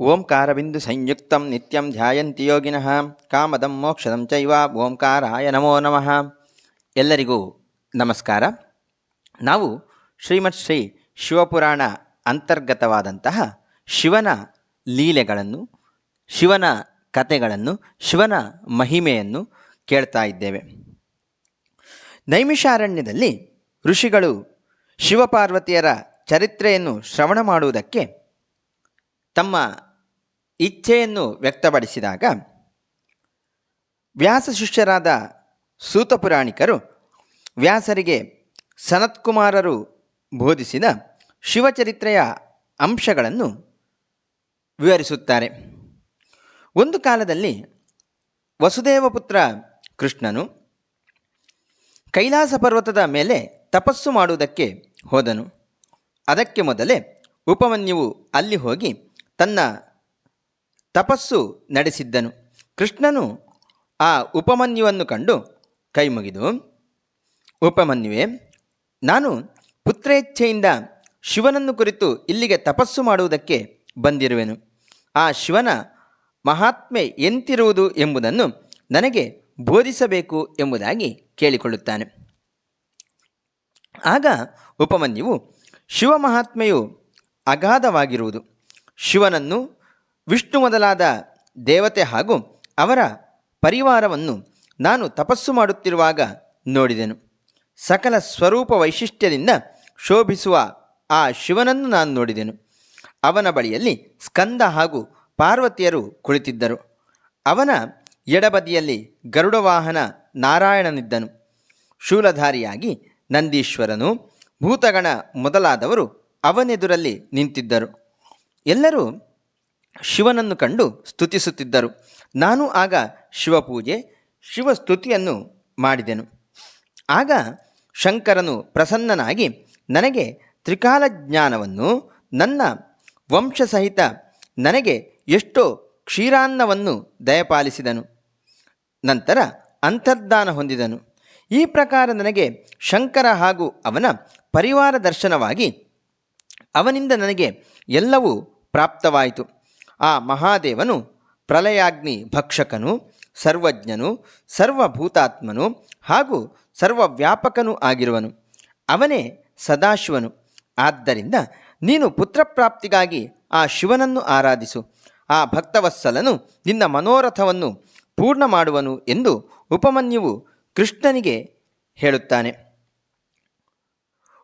ಓಂಕಾರಬಿಂದು ಸಂಯುಕ್ತಂ ನಿತ್ಯಂ ಧ್ಯಾಯಂತಿ ಯೋಗಿನಃ, ಕಾಮದಂ ಮೋಕ್ಷದಂ ಚೈವ ಓಂಕಾರಾಯ ನಮೋ ನಮಃ. ಎಲ್ಲರಿಗೂ ನಮಸ್ಕಾರ. ನಾವು ಶ್ರೀಮತ್ ಶ್ರೀ ಶಿವಪುರಾಣ ಅಂತರ್ಗತವಾದಂತಹ ಶಿವನ ಲೀಲೆಗಳನ್ನು, ಶಿವನ ಕಥೆಗಳನ್ನು, ಶಿವನ ಮಹಿಮೆಯನ್ನು ಕೇಳ್ತಾ ಇದ್ದೇವೆ. ನೈಮಿಷಾರಣ್ಯದಲ್ಲಿ ಋಷಿಗಳು ಶಿವಪಾರ್ವತಿಯರ ಚರಿತ್ರೆಯನ್ನು ಶ್ರವಣ ಮಾಡುವುದಕ್ಕೆ ತಮ್ಮ ಇಚ್ಛೆಯನ್ನು ವ್ಯಕ್ತಪಡಿಸಿದಾಗ ವ್ಯಾಸ ಶಿಷ್ಯರಾದ ಸೂತಪುರಾಣಿಕರು ವ್ಯಾಸರಿಗೆ ಸನತ್ಕುಮಾರರು ಬೋಧಿಸಿದ ಶಿವಚರಿತ್ರೆಯ ಅಂಶಗಳನ್ನು ವಿವರಿಸುತ್ತಾರೆ. ಒಂದು ಕಾಲದಲ್ಲಿ ವಸುದೇವಪುತ್ರ ಕೃಷ್ಣನು ಕೈಲಾಸ ಪರ್ವತದ ಮೇಲೆ ತಪಸ್ಸು ಮಾಡುವುದಕ್ಕೆ ಹೋದನು. ಅದಕ್ಕೆ ಮೊದಲೇ ಉಪಮನ್ಯುವು ಅಲ್ಲಿ ಹೋಗಿ ತನ್ನ ತಪಸ್ಸು ನಡೆಸಿದ್ದನು. ಕೃಷ್ಣನು ಆ ಉಪಮನ್ಯುವನ್ನು ಕಂಡು ಕೈ ಮುಗಿದು ಉಪಮನ್ಯುವೆ, ನಾನು ಪುತ್ರೇಚ್ಛೆಯಿಂದ ಶಿವನನ್ನು ಕುರಿತು ಇಲ್ಲಿಗೆ ತಪಸ್ಸು ಮಾಡುವುದಕ್ಕೆ ಬಂದಿರುವೆನು. ಆ ಶಿವನ ಮಹಾತ್ಮೆ ಎಂತಿರುವುದು ಎಂಬುದನ್ನು ನನಗೆ ಬೋಧಿಸಬೇಕು ಎಂಬುದಾಗಿ ಕೇಳಿಕೊಳ್ಳುತ್ತಾನೆ. ಆಗ ಉಪಮನ್ಯುವು ಶಿವಮಹಾತ್ಮೆಯು ಅಗಾಧವಾಗಿರುವುದು. ಶಿವನನ್ನು ವಿಷ್ಣು ಮೊದಲಾದ ದೇವತೆ ಹಾಗೂ ಅವರ ಪರಿವಾರವನ್ನು ನಾನು ತಪಸ್ಸು ಮಾಡುತ್ತಿರುವಾಗ ನೋಡಿದೆನು. ಸಕಲ ಸ್ವರೂಪ ವೈಶಿಷ್ಟ್ಯದಿಂದ ಶೋಭಿಸುವ ಆ ಶಿವನನ್ನು ನಾನು ನೋಡಿದೆನು. ಅವನ ಬಳಿಯಲ್ಲಿ ಸ್ಕಂದ ಹಾಗೂ ಪಾರ್ವತಿಯರು ಕುಳಿತಿದ್ದರು. ಅವನ ಎಡಬದಿಯಲ್ಲಿ ಗರುಡವಾಹನ ನಾರಾಯಣನಿದ್ದನು. ಶೂಲಧಾರಿಯಾಗಿ ನಂದೀಶ್ವರನು, ಭೂತಗಣ ಮೊದಲಾದವರು ಅವನೆದುರಲ್ಲಿ ನಿಂತಿದ್ದರು. ಎಲ್ಲರೂ ಶಿವನನ್ನು ಕಂಡು ಸ್ತುತಿಸುತ್ತಿದ್ದರು. ನಾನು ಆಗ ಶಿವಪೂಜೆ, ಶಿವಸ್ತುತಿಯನ್ನು ಮಾಡಿದೆನು. ಆಗ ಶಂಕರನು ಪ್ರಸನ್ನನಾಗಿ, ನನಗೆ ತ್ರಿಕಾಲ ಜ್ಞಾನವನ್ನು ನನ್ನ ವಂಶಸಹಿತ ನನಗೆ ಎಷ್ಟೋ ಕ್ಷೀರಾನ್ನವನ್ನು ದಯಪಾಲಿಸಿದನು. ನಂತರ ಅಂತರ್ಧಾನ ಹೊಂದಿದನು. ಈ ಪ್ರಕಾರ ನನಗೆ ಶಂಕರ ಹಾಗೂ ಅವನ ಪರಿವಾರ ದರ್ಶನವಾಗಿ ಅವನಿಂದ ನನಗೆ ಎಲ್ಲವೂ ಪ್ರಾಪ್ತವಾಯಿತು. ಆ ಮಹಾದೇವನು ಪ್ರಲಯಾಗ್ನಿ ಭಕ್ಷಕನು, ಸರ್ವಜ್ಞನು, ಸರ್ವಭೂತಾತ್ಮನು ಹಾಗೂ ಸರ್ವವ್ಯಾಪಕನೂ ಆಗಿರುವನು. ಅವನೇ ಸದಾಶಿವನು. ಆದ್ದರಿಂದ ನೀನು ಪುತ್ರಪ್ರಾಪ್ತಿಗಾಗಿ ಆ ಶಿವನನ್ನು ಆರಾಧಿಸು. ಆ ಭಕ್ತವತ್ಸಲನು ನಿನ್ನ ಮನೋರಥವನ್ನು ಪೂರ್ಣ ಮಾಡುವನು ಎಂದು ಉಪಮನ್ಯುವು ಕೃಷ್ಣನಿಗೆ ಹೇಳುತ್ತಾನೆ.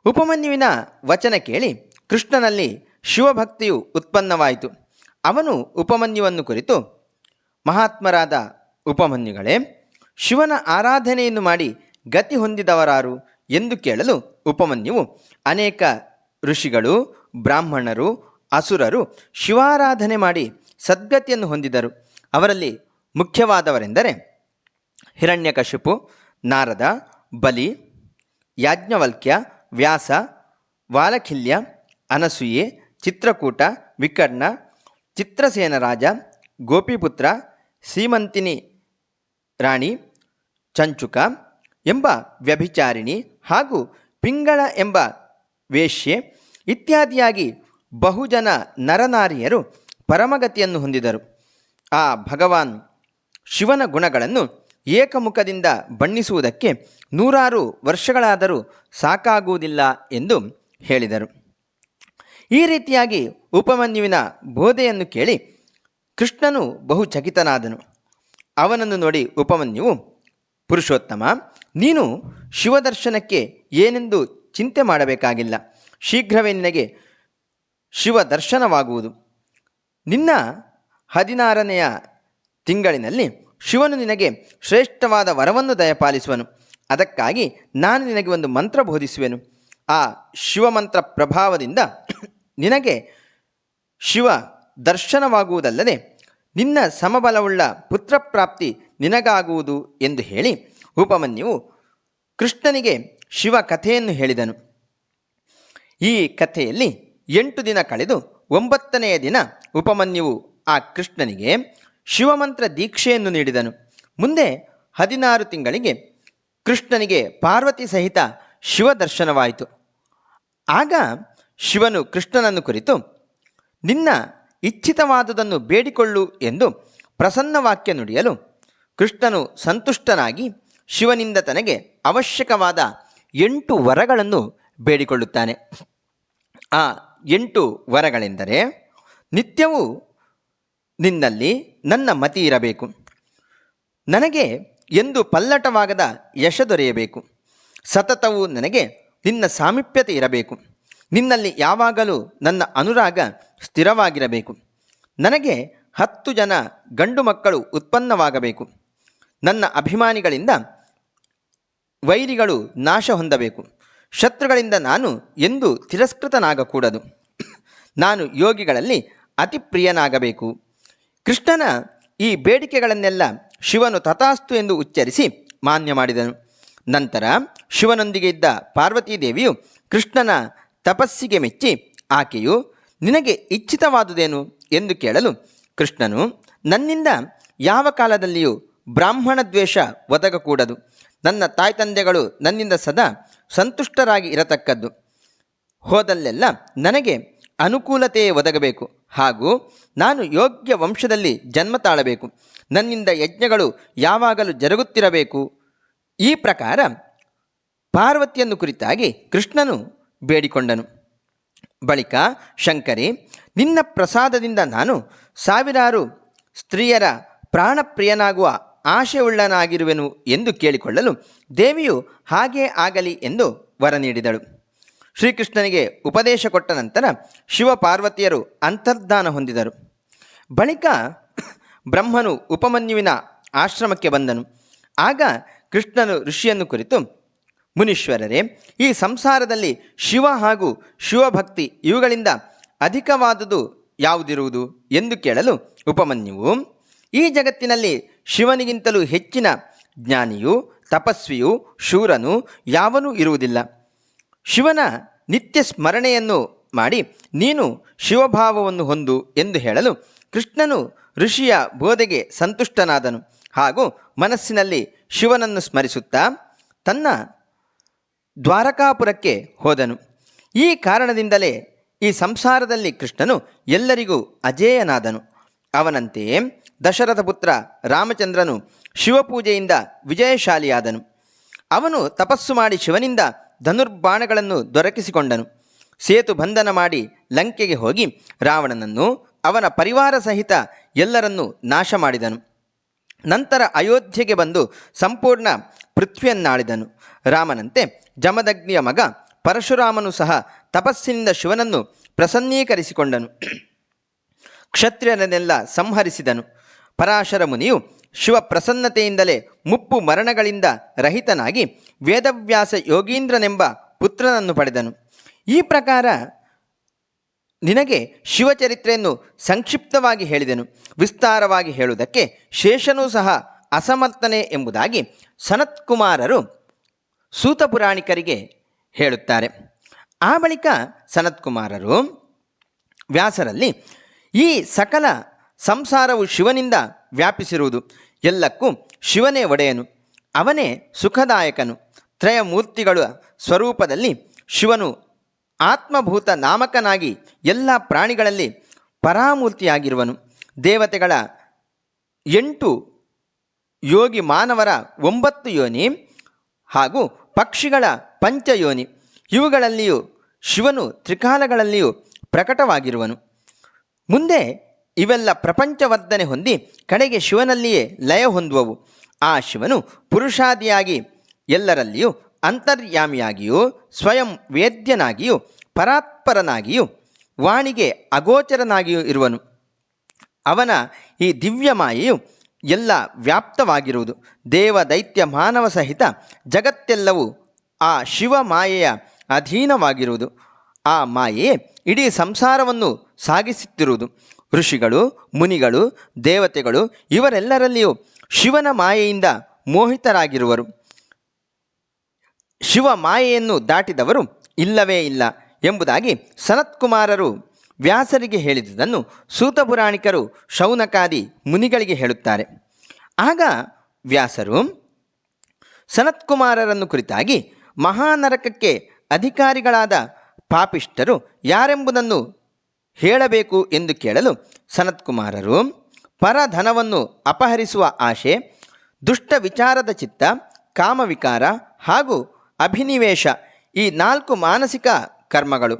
ಉಪಮನ್ಯುವಿನ ವಚನ ಕೇಳಿ ಕೃಷ್ಣನಲ್ಲಿ ಶಿವಭಕ್ತಿಯು ಉತ್ಪನ್ನವಾಯಿತು. ಅವನು ಉಪಮನ್ಯುವನ್ನು ಕುರಿತು, ಮಹಾತ್ಮರಾದ ಉಪಮನ್ಯುಗಳೇ, ಶಿವನ ಆರಾಧನೆಯನ್ನು ಮಾಡಿ ಗತಿ ಹೊಂದಿದವರಾರು ಎಂದು ಕೇಳಲು ಉಪಮನ್ಯುವು ಅನೇಕ ಋಷಿಗಳು, ಬ್ರಾಹ್ಮಣರು, ಅಸುರರು ಶಿವಾರಾಧನೆ ಮಾಡಿ ಸದ್ಗತಿಯನ್ನು ಹೊಂದಿದರು. ಅವರಲ್ಲಿ ಮುಖ್ಯವಾದವರೆಂದರೆ ಹಿರಣ್ಯಕಶಿಪು, ನಾರದ, ಬಲಿ, ಯಾಜ್ಞವಲ್ಕ್ಯ, ವ್ಯಾಸ, ವಾಲಖಿಲ್ಯ, ಅನಸೂಯೆ, ಚಿತ್ರಕೂಟ, ವಿಕರ್ಣ ಚಿತ್ರಸೇನ ರಾಜ, ಗೋಪಿಪುತ್ರ ಸೀಮಂತಿನಿ ರಾಣಿ, ಚಂಚುಕ ಎಂಬ ವ್ಯಭಿಚಾರಿಣಿ ಹಾಗೂ ಪಿಂಗಳ ಎಂಬ ವೇಶ್ಯೆ ಇತ್ಯಾದಿಯಾಗಿ ಬಹುಜನ ನರನಾರಿಯರು ಪರಮಗತಿಯನ್ನು ಹೊಂದಿದರು. ಆ ಭಗವಾನ್ ಶಿವನ ಗುಣಗಳನ್ನು ಏಕಮುಖದಿಂದ ಬಣ್ಣಿಸುವುದಕ್ಕೆ ನೂರಾರು ವರ್ಷಗಳಾದರೂ ಸಾಕಾಗುವುದಿಲ್ಲ ಎಂದು ಹೇಳಿದರು. ಈ ರೀತಿಯಾಗಿ ಉಪಮನ್ಯುವಿನ ಬೋಧೆಯನ್ನು ಕೇಳಿ ಕೃಷ್ಣನು ಬಹು ಚಕಿತನಾದನು ಅವನನ್ನು ನೋಡಿ ಉಪಮನ್ಯುವು, ಪುರುಷೋತ್ತಮ, ನೀನು ಶಿವದರ್ಶನಕ್ಕೆ ಏನೆಂದು ಚಿಂತೆ ಮಾಡಬೇಕಾಗಿಲ್ಲ. ಶೀಘ್ರವೇ ನಿನಗೆ ಶಿವ ದರ್ಶನವಾಗುವುದು ನಿನ್ನ ಹದಿನಾರನೆಯ ತಿಂಗಳಿನಲ್ಲಿ ಶಿವನು ನಿನಗೆ ಶ್ರೇಷ್ಠವಾದ ವರವನ್ನು ದಯಪಾಲಿಸುವನು. ಅದಕ್ಕಾಗಿ ನಾನು ನಿನಗೆ ಒಂದು ಮಂತ್ರ ಬೋಧಿಸುವೆನು. ಆ ಶಿವಮಂತ್ರ ಪ್ರಭಾವದಿಂದ ನಿನಗೆ ಶಿವ ದರ್ಶನವಾಗುವುದಲ್ಲದೆ ನಿನ್ನ ಸಮಬಲವುಳ್ಳ ಪುತ್ರಪ್ರಾಪ್ತಿ ನಿನಗಾಗುವುದು ಎಂದು ಹೇಳಿ ಉಪಮನ್ಯುವು ಕೃಷ್ಣನಿಗೆ ಶಿವ ಕಥೆಯನ್ನು ಹೇಳಿದನು. ಈ ಕಥೆಯಲ್ಲಿ ಎಂಟು ದಿನ ಕಳೆದು ಒಂಬತ್ತನೆಯ ದಿನ ಉಪಮನ್ಯುವು ಆ ಕೃಷ್ಣನಿಗೆ ಶಿವಮಂತ್ರ ದೀಕ್ಷೆಯನ್ನು ನೀಡಿದನು. ಮುಂದೆ ಹದಿನಾರು ತಿಂಗಳಿಗೆ ಕೃಷ್ಣನಿಗೆ ಪಾರ್ವತಿ ಸಹಿತ ಶಿವ ದರ್ಶನವಾಯಿತು. ಆಗ ಶಿವನು ಕೃಷ್ಣನನ್ನು ಕುರಿತು, ನಿನ್ನ ಇಚ್ಛಿತವಾದುದನ್ನು ಬೇಡಿಕೊಳ್ಳು ಎಂದು ಪ್ರಸನ್ನವಾಕ್ಯ ನುಡಿಯಲು ಕೃಷ್ಣನು ಸಂತುಷ್ಟನಾಗಿ ಶಿವನಿಂದ ತನಗೆ ಅವಶ್ಯಕವಾದ ಎಂಟು ವರಗಳನ್ನು ಬೇಡಿಕೊಳ್ಳುತ್ತಾನೆ. ಆ ಎಂಟು ವರಗಳೆಂದರೆ, ನಿತ್ಯವೂ ನಿನ್ನಲ್ಲಿ ನನ್ನ ಮತಿ ಇರಬೇಕು. ನನಗೆ ಎಂದು ಪಲ್ಲಟವಾಗದ ಯಶ ದೊರೆಯಬೇಕು. ಸತತವು ನನಗೆ ನಿನ್ನ ಸಾಮೀಪ್ಯತೆ ಇರಬೇಕು. ನಿನ್ನಲ್ಲಿ ಯಾವಾಗಲೂ ನನ್ನ ಅನುರಾಗ ಸ್ಥಿರವಾಗಿರಬೇಕು. ನನಗೆ ಹತ್ತು ಜನ ಗಂಡು ಮಕ್ಕಳು ಉತ್ಪನ್ನವಾಗಬೇಕು. ನನ್ನ ಅಭಿಮಾನಿಗಳಿಂದ ವೈರಿಗಳು ನಾಶ ಹೊಂದಬೇಕು. ಶತ್ರುಗಳಿಂದ ನಾನು ಎಂದು ತಿರಸ್ಕೃತನಾಗಕೂಡದು. ನಾನು ಯೋಗಿಗಳಲ್ಲಿ ಅತಿ ಪ್ರಿಯನಾಗಬೇಕು. ಕೃಷ್ಣನ ಈ ಬೇಡಿಕೆಗಳನ್ನೆಲ್ಲ ಶಿವನು ತಥಾಸ್ತು ಎಂದು ಉಚ್ಚರಿಸಿ ಮಾನ್ಯ ಮಾಡಿದನು. ನಂತರ ಶಿವನೊಂದಿಗೆ ಇದ್ದ ಪಾರ್ವತೀದೇವಿಯು ಕೃಷ್ಣನ ತಪಸ್ಸಿಗೆ ಮೆಚ್ಚಿ ಆಕೆಯು ನಿನಗೆ ಇಚ್ಛಿತವಾದುದೇನು ಎಂದು ಕೇಳಲು ಕೃಷ್ಣನು ನನ್ನಿಂದ ಯಾವ ಕಾಲದಲ್ಲಿಯೂ ಬ್ರಾಹ್ಮಣ ದ್ವೇಷ ಒದಗಕೂಡದು. ನನ್ನ ತಾಯ್ತಂದೆಗಳು ನನ್ನಿಂದ ಸದಾ ಸಂತುಷ್ಟರಾಗಿ ಇರತಕ್ಕದ್ದು. ಹೋದಲ್ಲೆಲ್ಲ ನನಗೆ ಅನುಕೂಲತೆಯೇ ಒದಗಬೇಕು. ಹಾಗೂ ನಾನು ಯೋಗ್ಯ ವಂಶದಲ್ಲಿ ಜನ್ಮ ತಾಳಬೇಕು. ನನ್ನಿಂದ ಯಜ್ಞಗಳು ಯಾವಾಗಲೂ ಜರುಗುತ್ತಿರಬೇಕು. ಈ ಪ್ರಕಾರ ಪಾರ್ವತಿಯನ್ನು ಕುರಿತಾಗಿ ಕೃಷ್ಣನು ಬೇಡಿಕೊಂಡನು. ಬಳಿಕ ಶಂಕರಿ, ನಿನ್ನ ಪ್ರಸಾದದಿಂದ ನಾನು ಸಾವಿರಾರು ಸ್ತ್ರೀಯರ ಪ್ರಾಣಪ್ರಿಯನಾಗುವ ಆಶೆಯುಳ್ಳನಾಗಿರುವೆನು ಎಂದು ಕೇಳಿಕೊಳ್ಳಲು ದೇವಿಯು ಹಾಗೇ ಆಗಲಿ ಎಂದು ವರ ನೀಡಿದಳು ಶ್ರೀಕೃಷ್ಣನಿಗೆ ಉಪದೇಶ ಕೊಟ್ಟ ನಂತರ ಶಿವಪಾರ್ವತಿಯರು ಅಂತರ್ಧಾನ ಹೊಂದಿದರು. ಬಳಿಕ ಬ್ರಹ್ಮನು ಉಪಮನ್ಯುವಿನ ಆಶ್ರಮಕ್ಕೆ ಬಂದನು. ಆಗ ಕೃಷ್ಣನು ಋಷಿಯನ್ನು ಕುರಿತು, ಮುನೀಶ್ವರರೇ, ಈ ಸಂಸಾರದಲ್ಲಿ ಶಿವ ಹಾಗೂ ಶಿವಭಕ್ತಿ ಇವುಗಳಿಂದ ಅಧಿಕವಾದುದು ಯಾವುದಿರುವುದು ಎಂದು ಕೇಳಲು ಉಪಮನ್ಯುವು, ಈ ಜಗತ್ತಿನಲ್ಲಿ ಶಿವನಿಗಿಂತಲೂ ಹೆಚ್ಚಿನ ಜ್ಞಾನಿಯು, ತಪಸ್ವಿಯು, ಶೂರನು ಯಾವನೂ ಇರುವುದಿಲ್ಲ. ಶಿವನ ನಿತ್ಯ ಸ್ಮರಣೆಯನ್ನು ಮಾಡಿ ನೀನು ಶಿವಭಾವವನ್ನು ಹೊಂದು ಎಂದು ಹೇಳಲು ಕೃಷ್ಣನು ಋಷಿಯ ಬೋಧೆಗೆ ಸಂತುಷ್ಟನಾದನು. ಹಾಗೂ ಮನಸ್ಸಿನಲ್ಲಿ ಶಿವನನ್ನು ಸ್ಮರಿಸುತ್ತಾ ತನ್ನ ದ್ವಾರಕಾಪುರಕ್ಕೆ ಹೋದನು. ಈ ಕಾರಣದಿಂದಲೇ ಈ ಸಂಸಾರದಲ್ಲಿ ಕೃಷ್ಣನು ಎಲ್ಲರಿಗೂ ಅಜೇಯನಾದನು. ಅವನಂತೆಯೇ ದಶರಥ ಪುತ್ರ ರಾಮಚಂದ್ರನು ಶಿವಪೂಜೆಯಿಂದ ವಿಜಯಶಾಲಿಯಾದನು. ಅವನು ತಪಸ್ಸು ಮಾಡಿ ಶಿವನಿಂದ ಧನುರ್ಬಾಣಗಳನ್ನು ದೊರಕಿಸಿಕೊಂಡನು. ಸೇತು ಬಂಧನ ಮಾಡಿ ಲಂಕೆಗೆ ಹೋಗಿ ರಾವಣನನ್ನು ಅವನ ಪರಿವಾರ ಸಹಿತ ಎಲ್ಲರನ್ನೂ ನಾಶ ಮಾಡಿದನು ನಂತರ ಅಯೋಧ್ಯೆಗೆ ಬಂದು ಸಂಪೂರ್ಣ ಪೃಥ್ವಿಯನ್ನಾಳಿದನು. ರಾಮನಂತೆ ಜಮದಗ್ನಿಯ ಮಗ ಪರಶುರಾಮನು ಸಹ ತಪಸ್ಸಿನಿಂದ ಶಿವನನ್ನು ಪ್ರಸನ್ನೀಕರಿಸಿಕೊಂಡನು. ಕ್ಷತ್ರಿಯರನ್ನೆಲ್ಲ ಸಂಹರಿಸಿದನು. ಪರಾಶರ ಮುನಿಯು ಶಿವ ಪ್ರಸನ್ನತೆಯಿಂದಲೇ ಮುಪ್ಪು ಮರಣಗಳಿಂದ ರಹಿತನಾಗಿ ವೇದವ್ಯಾಸ ಯೋಗೀಂದ್ರನೆಂಬ ಪುತ್ರನನ್ನು ಪಡೆದನು. ಈ ಪ್ರಕಾರ ನಿನಗೆ ಶಿವಚರಿತ್ರೆಯನ್ನು ಸಂಕ್ಷಿಪ್ತವಾಗಿ ಹೇಳಿದೆನು. ವಿಸ್ತಾರವಾಗಿ ಹೇಳುವುದಕ್ಕೆ ಶೇಷನೂ ಸಹ ಅಸಮರ್ಥನೆ ಎಂಬುದಾಗಿ ಸನತ್ಕುಮಾರರು ಸೂತಪುರಾಣಿಕರಿಗೆ ಹೇಳುತ್ತಾರೆ. ಆ ಬಳಿಕ ಸನತ್ಕುಮಾರರು ವ್ಯಾಸರಲ್ಲಿ ಈ ಸಕಲ ಸಂಸಾರವು ಶಿವನಿಂದ ವ್ಯಾಪಿಸಿರುವುದು, ಎಲ್ಲಕ್ಕೂ ಶಿವನೇ ಒಡೆಯನು, ಅವನೇ ಸುಖದಾಯಕನು, ತ್ರಯಮೂರ್ತಿಗಳ ಸ್ವರೂಪದಲ್ಲಿ ಶಿವನು ಆತ್ಮಭೂತ ನಾಮಕನಾಗಿ ಎಲ್ಲ ಪ್ರಾಣಿಗಳಲ್ಲಿ ಪರಾಮೂರ್ತಿಯಾಗಿರುವನು. ದೇವತೆಗಳ ಎಂಟು ಯೋಗಿ ಮಾನವರ ಒಂಬತ್ತು ಯೋನಿ ಹಾಗೂ ಪಕ್ಷಿಗಳ ಪಂಚಯೋನಿ ಇವುಗಳಲ್ಲಿಯೂ ಶಿವನು ತ್ರಿಕಾಲಗಳಲ್ಲಿಯೂ ಪ್ರಕಟವಾಗಿರುವನು. ಮುಂದೆ ಇವೆಲ್ಲ ಪ್ರಪಂಚವರ್ಧನೆ ಹೊಂದಿ ಕಡೆಗೆ ಶಿವನಲ್ಲಿಯೇ ಲಯ ಹೊಂದುವವು. ಆ ಶಿವನು ಪುರುಷಾದಿಯಾಗಿ ಎಲ್ಲರಲ್ಲಿಯೂ ಅಂತರ್ಯಾಮಿಯಾಗಿಯೂ, ಸ್ವಯಂ ವೇದ್ಯನಾಗಿಯೂ, ಪರಾತ್ಪರನಾಗಿಯೂ, ವಾಣಿಗೆ ಅಗೋಚರನಾಗಿಯೂ ಇರುವನು. ಅವನ ಈ ದಿವ್ಯ ಮಾಯೆಯು ಎಲ್ಲ ವ್ಯಾಪ್ತವಾಗಿರುವುದು. ದೇವ ದೈತ್ಯ ಮಾನವ ಸಹಿತ ಜಗತ್ತೆಲ್ಲವೂ ಆ ಶಿವ ಮಾಯೆಯ ಅಧೀನವಾಗಿರುವುದು. ಆ ಮಾಯೆಯೇ ಇಡೀ ಸಂಸಾರವನ್ನು ಸಾಗಿಸುತ್ತಿರುವುದು. ಋಷಿಗಳು, ಮುನಿಗಳು, ದೇವತೆಗಳು ಇವರೆಲ್ಲರಲ್ಲಿಯೂ ಶಿವನ ಮಾಯೆಯಿಂದ ಮೋಹಿತರಾಗಿರುವರು. ಶಿವ ಮಾಯೆಯನ್ನು ದಾಟಿದವರು ಇಲ್ಲವೇ ಇಲ್ಲ ಎಂಬುದಾಗಿ ಸನತ್ಕುಮಾರರು ವ್ಯಾಸರಿಗೆ ಹೇಳಿದುದನ್ನು ಸೂತಪುರಾಣಿಕರು ಶೌನಕಾದಿ ಮುನಿಗಳಿಗೆ ಹೇಳುತ್ತಾರೆ. ಆಗ ವ್ಯಾಸರು ಸನತ್ಕುಮಾರರನ್ನು ಕುರಿತಾಗಿ ಮಹಾನರಕಕ್ಕೆ ಅಧಿಕಾರಿಗಳಾದ ಪಾಪಿಷ್ಠರು ಯಾರೆಂಬುದನ್ನು ಹೇಳಬೇಕು ಎಂದು ಕೇಳಲು ಸನತ್ಕುಮಾರರು ಪರಧನವನ್ನು ಅಪಹರಿಸುವ ಆಶೆ ದುಷ್ಟ ವಿಚಾರದ ಚಿತ್ತ, ಕಾಮವಿಕಾರ ಹಾಗೂ ಅಭಿನಿವೇಶ, ಈ ನಾಲ್ಕು ಮಾನಸಿಕ ಕರ್ಮಗಳು,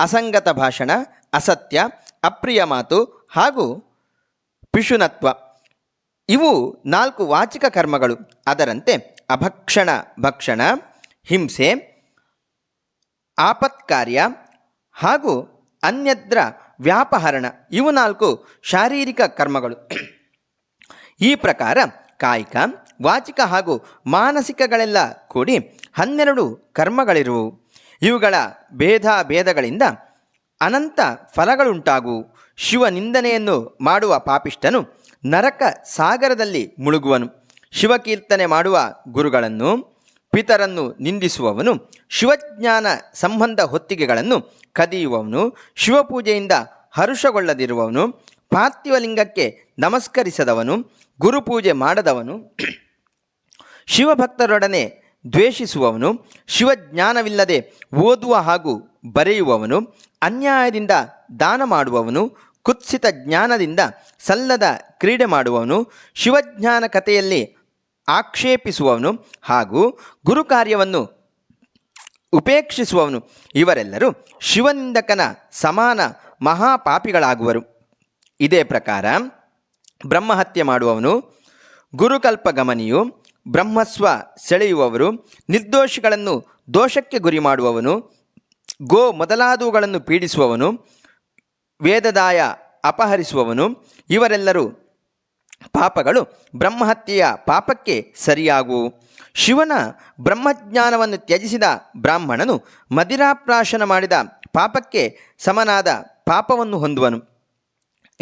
ಅಸಂಗತ ಭಾಷಣ, ಅಸತ್ಯ, ಅಪ್ರಿಯ ಮಾತು ಹಾಗೂ ಪಿಶುನತ್ವ. ಇವು ನಾಲ್ಕು ವಾಚಿಕ ಕರ್ಮಗಳು. ಅದರಂತೆ ಅಭಕ್ಷಣ, ಭಕ್ಷಣ, ಹಿಂಸೆ, ಆಪತ್ಕಾರ್ಯ ಹಾಗೂ ಅನ್ಯದ್ರ ವ್ಯಾಪಹರಣ. ಇವು ನಾಲ್ಕು ಶಾರೀರಿಕ ಕರ್ಮಗಳು. ಈ ಪ್ರಕಾರ ಕಾಯಿಕ ವಾಚಿಕ ಹಾಗೂ ಮಾನಸಿಕಗಳೆಲ್ಲ ಕೂಡಿ ಹನ್ನೆರಡು ಕರ್ಮಗಳಿರುವು. ಇವುಗಳ ಭೇದ ಭೇದಗಳಿಂದ ಅನಂತ ಫಲಗಳುಂಟಾಗು. ಶಿವ ನಿಂದನೆಯನ್ನು ಮಾಡುವ ಪಾಪಿಷ್ಟನು ನರಕ ಸಾಗರದಲ್ಲಿ ಮುಳುಗುವನು. ಶಿವಕೀರ್ತನೆ ಮಾಡುವ ಗುರುಗಳನ್ನು, ಪಿತರನ್ನು ನಿಂದಿಸುವವನು, ಶಿವಜ್ಞಾನ ಸಂಬಂಧ ಹೊತ್ತಿಗೆಗಳನ್ನು ಕದಿಯುವವನು, ಶಿವಪೂಜೆಯಿಂದ ಹರುಷಗೊಳ್ಳದಿರುವವನು ಪಾರ್ಥಿವಲಿಂಗಕ್ಕೆ ನಮಸ್ಕರಿಸದವನು, ಗುರುಪೂಜೆ ಮಾಡದವನು, ಶಿವಭಕ್ತರೊಡನೆ ದ್ವೇಷಿಸುವವನು, ಶಿವಜ್ಞಾನವಿಲ್ಲದೆ ಓದುವ ಹಾಗೂ ಬರೆಯುವವನು, ಅನ್ಯಾಯದಿಂದ ದಾನ ಮಾಡುವವನು, ಕುತ್ಸಿತ ಜ್ಞಾನದಿಂದ ಸಲ್ಲದ ಕ್ರೀಡೆ ಮಾಡುವವನು, ಶಿವಜ್ಞಾನ ಕಥೆಯಲ್ಲಿ ಆಕ್ಷೇಪಿಸುವವನು ಹಾಗೂ ಗುರುಕಾರ್ಯವನ್ನು ಉಪೇಕ್ಷಿಸುವವನು, ಇವರೆಲ್ಲರೂ ಶಿವನಿಂದಕನ ಸಮಾನ ಮಹಾಪಾಪಿಗಳಾಗುವರು. ಇದೇ ಪ್ರಕಾರ ಬ್ರಹ್ಮಹತ್ಯೆ ಮಾಡುವವನು, ಗುರುಕಲ್ಪ ಗಮನಿಯು, ಬ್ರಹ್ಮಸ್ವ ಸೆಳೆಯುವವರು, ನಿರ್ದೋಷಿಗಳನ್ನು ದೋಷಕ್ಕೆ ಗುರಿ ಮಾಡುವವನು, ಗೋ ಮೊದಲಾದವುಗಳನ್ನು ಪೀಡಿಸುವವನು, ವೇದದಾಯ ಅಪಹರಿಸುವವನು, ಇವರೆಲ್ಲರೂ ಪಾಪಗಳು ಬ್ರಹ್ಮಹತ್ಯೆಯ ಪಾಪಕ್ಕೆ ಸರಿಯಾಗುವು. ಶಿವನ ಬ್ರಹ್ಮಜ್ಞಾನವನ್ನು ತ್ಯಜಿಸಿದ ಬ್ರಾಹ್ಮಣನು ಮದಿರಾಪ್ರಾಶನ ಮಾಡಿದ ಪಾಪಕ್ಕೆ ಸಮನಾದ ಪಾಪವನ್ನು ಹೊಂದುವನು.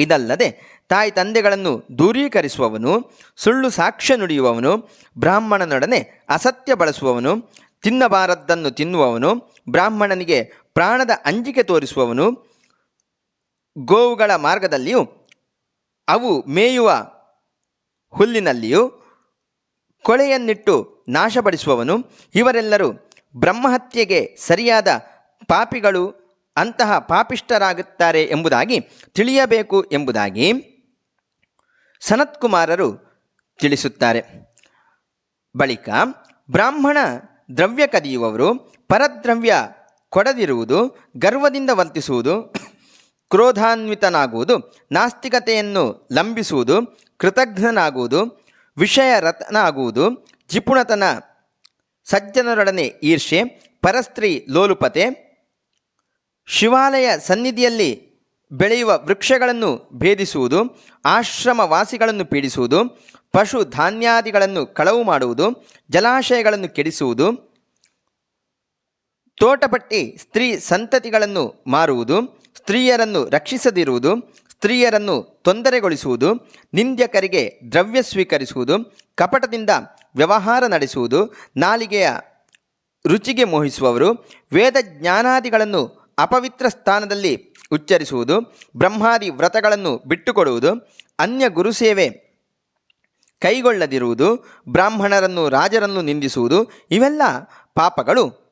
ಇದಲ್ಲದೆ ತಾಯಿ ತಂದೆಗಳನ್ನು ದೂರೀಕರಿಸುವವನು, ಸುಳ್ಳು ಸಾಕ್ಷ್ಯ ನುಡಿಯುವವನು, ಬ್ರಾಹ್ಮಣನೊಡನೆ ಅಸತ್ಯ ಬಳಸುವವನು, ತಿನ್ನಬಾರದ್ದನ್ನು ತಿನ್ನುವವನು, ಬ್ರಾಹ್ಮಣನಿಗೆ ಪ್ರಾಣದ ಅಂಜಿಕೆ ತೋರಿಸುವವನು, ಗೋವುಗಳ ಮಾರ್ಗದಲ್ಲಿಯೂ, ಅವು ಮೇಯುವ ಹುಲ್ಲಿನಲ್ಲಿಯೂ ಕೊಳೆಯನ್ನಿಟ್ಟು ನಾಶಪಡಿಸುವವನು, ಇವರೆಲ್ಲರೂ ಬ್ರಹ್ಮಹತ್ಯೆಗೆ ಸರಿಯಾದ ಪಾಪಿಗಳು ಅಂತಹ ಪಾಪಿಷ್ಟರಾಗುತ್ತಾರೆ ಎಂಬುದಾಗಿ ತಿಳಿಯಬೇಕು ಎಂಬುದಾಗಿ ಸನತ್ಕುಮಾರರು ತಿಳಿಸುತ್ತಾರೆ. ಬಳಿಕ ಬ್ರಾಹ್ಮಣ ದ್ರವ್ಯ ಕದಿಯುವವರು ಪರದ್ರವ್ಯ ಕೊಡದಿರುವುದು, ಗರ್ವದಿಂದ ವರ್ತಿಸುವುದು, ಕ್ರೋಧಾನ್ವಿತನಾಗುವುದು, ನಾಸ್ತಿಕತೆಯನ್ನು ಲಂಬಿಸುವುದು, ಕೃತಜ್ಞನಾಗುವುದು ವಿಷಯ ಜಿಪುಣತನ, ಸಜ್ಜನರೊಡನೆ ಈರ್ಷೆ ಪರಸ್ತ್ರೀ ಲೋಲುಪತೆ ಶಿವಾಲಯ ಸನ್ನಿಧಿಯಲ್ಲಿ ಬೆಳೆಯುವ ವೃಕ್ಷಗಳನ್ನು ಭೇದಿಸುವುದು ಆಶ್ರಮ ವಾಸಿಗಳನ್ನು ಪೀಡಿಸುವುದು, ಪಶು ಧಾನ್ಯಾದಿಗಳನ್ನು ಕಳವು ಮಾಡುವುದು, ಜಲಾಶಯಗಳನ್ನು ಕೆಡಿಸುವುದು, ತೋಟಪಟ್ಟಿ ಸ್ತ್ರೀ ಸಂತತಿಗಳನ್ನು ಮಾರುವುದು, ಸ್ತ್ರೀಯರನ್ನು ರಕ್ಷಿಸದಿರುವುದು, ಸ್ತ್ರೀಯರನ್ನು ತೊಂದರೆಗೊಳಿಸುವುದು, ನಿಂದ್ಯಕರಿಗೆ ದ್ರವ್ಯ ಸ್ವೀಕರಿಸುವುದು, ಕಪಟದಿಂದ ವ್ಯವಹಾರ ನಡೆಸುವುದು, ನಾಲಿಗೆಯ ರುಚಿಗೆ ಮೋಹಿಸುವವರು ವೇದ ಜ್ಞಾನಾದಿಗಳನ್ನು ಅಪವಿತ್ರ ಸ್ಥಾನದಲ್ಲಿ ಉಚ್ಚರಿಸುವುದು, ಬ್ರಹ್ಮಾದಿ ವ್ರತಗಳನ್ನು ಬಿಟ್ಟುಕೊಡುವುದು, ಅನ್ಯ ಗುರುಸೇವೆ ಕೈಗೊಳ್ಳದಿರುವುದು, ಬ್ರಾಹ್ಮಣರನ್ನು ರಾಜರನ್ನು ನಿಂದಿಸುವುದು, ಇವೆಲ್ಲ ಪಾಪಗಳು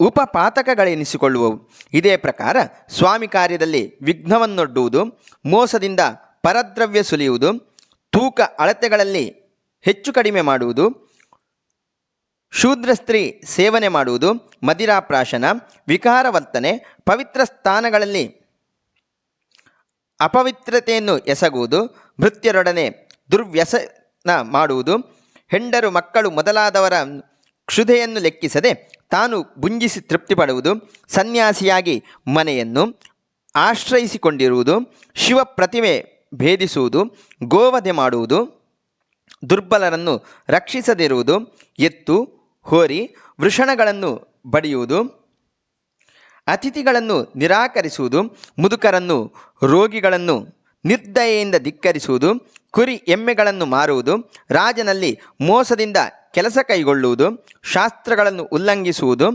ಉಪಪಾತಕಗಳೆನಿಸಿಕೊಳ್ಳುವವು. ಇದೇ ಪ್ರಕಾರ ಸ್ವಾಮಿ ಕಾರ್ಯದಲ್ಲಿ ವಿಘ್ನವನ್ನೊಡ್ಡುವುದು, ಮೋಸದಿಂದ ಪರದ್ರವ್ಯ ಸುಲಿಯುವುದು, ತೂಕ ಅಳತೆಗಳಲ್ಲಿ ಹೆಚ್ಚು ಕಡಿಮೆ ಮಾಡುವುದು ಶೂದ್ರ ಸ್ತ್ರೀ ಸೇವನೆ ಮಾಡುವುದು ಮದಿರಾಪ್ರಾಶನ ವಿಕಾರವರ್ತನೆ, ಪವಿತ್ರ ಸ್ಥಾನಗಳಲ್ಲಿ ಅಪವಿತ್ರತೆಯನ್ನು ಎಸಗುವುದು ಭೃತ್ಯರೊಡನೆ ದುರ್ವ್ಯಸನ ಮಾಡುವುದು, ಹೆಂಡರು ಮಕ್ಕಳು ಮೊದಲಾದವರ ಕ್ಷುಧೆಯನ್ನು ಲೆಕ್ಕಿಸದೆ ತಾನು ಬುಂಜಿಸಿ ತೃಪ್ತಿಪಡುವುದು, ಸನ್ಯಾಸಿಯಾಗಿ ಮನೆಯನ್ನು ಆಶ್ರಯಿಸಿಕೊಂಡಿರುವುದು ಶಿವ ಪ್ರತಿಮೆ ಭೇದಿಸುವುದು, ಗೋವಧೆ ಮಾಡುವುದು, ದುರ್ಬಲರನ್ನು ರಕ್ಷಿಸದಿರುವುದು, ಎತ್ತು ಹೋರಿ ವೃಷಣಗಳನ್ನು ಬಡಿಯುವುದು, ಅತಿಥಿಗಳನ್ನು ನಿರಾಕರಿಸುವುದು, ಮುದುಕರನ್ನು ರೋಗಿಗಳನ್ನು ನಿರ್ದಯೆಯಿಂದ ಧಿಕ್ಕರಿಸುವುದು, ಕುರಿ ಎಮ್ಮೆಗಳನ್ನು ಮಾರುವುದು, ರಾಜನಲ್ಲಿ ಮೋಸದಿಂದ ಕೆಲಸ ಕೈಗೊಳ್ಳುವುದು, ಶಾಸ್ತ್ರಗಳನ್ನು ಉಲ್ಲಂಘಿಸುವುದು,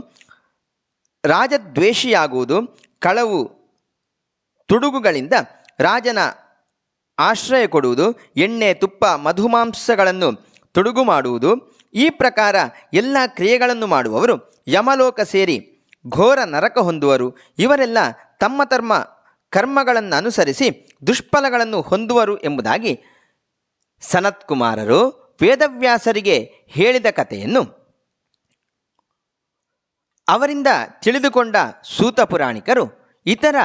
ರಾಜದ್ವೇಷಿಯಾಗುವುದು, ಕಳವು ತುಡುಗುಗಳಿಂದ ರಾಜನ ಆಶ್ರಯ ಕೊಡುವುದು, ಎಣ್ಣೆ ತುಪ್ಪ ಮಧುಮಾಂಸಗಳನ್ನು ತುಡುಗು ಮಾಡುವುದು ಈ ಪ್ರಕಾರ ಎಲ್ಲ ಕ್ರಿಯೆಗಳನ್ನು ಮಾಡುವವರು ಯಮಲೋಕ ಸೇರಿ ಘೋರ ನರಕ ಹೊಂದುವರು. ಇವರೆಲ್ಲ ತಮ್ಮ ತಮ್ಮ ಕರ್ಮಗಳನ್ನು ಅನುಸರಿಸಿ ದುಷ್ಫಲಗಳನ್ನು ಹೊಂದುವರು ಎಂಬುದಾಗಿ ಸನತ್ಕುಮಾರರು ವೇದವ್ಯಾಸರಿಗೆ ಹೇಳಿದ ಕಥೆಯನ್ನು ಅವರಿಂದ ತಿಳಿದುಕೊಂಡ ಸೂತ ಪುರಾಣಿಕರು ಇತರ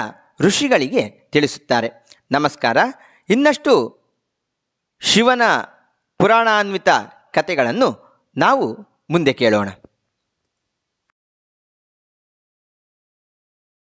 ಋಷಿಗಳಿಗೆ ತಿಳಿಸುತ್ತಾರೆ. ನಮಸ್ಕಾರ. ಇನ್ನಷ್ಟು ಶಿವನ ಪುರಾಣಾನ್ವಿತ ಕಥೆಗಳನ್ನು ನಾವು ಮುಂದೆ ಕೇಳೋಣ.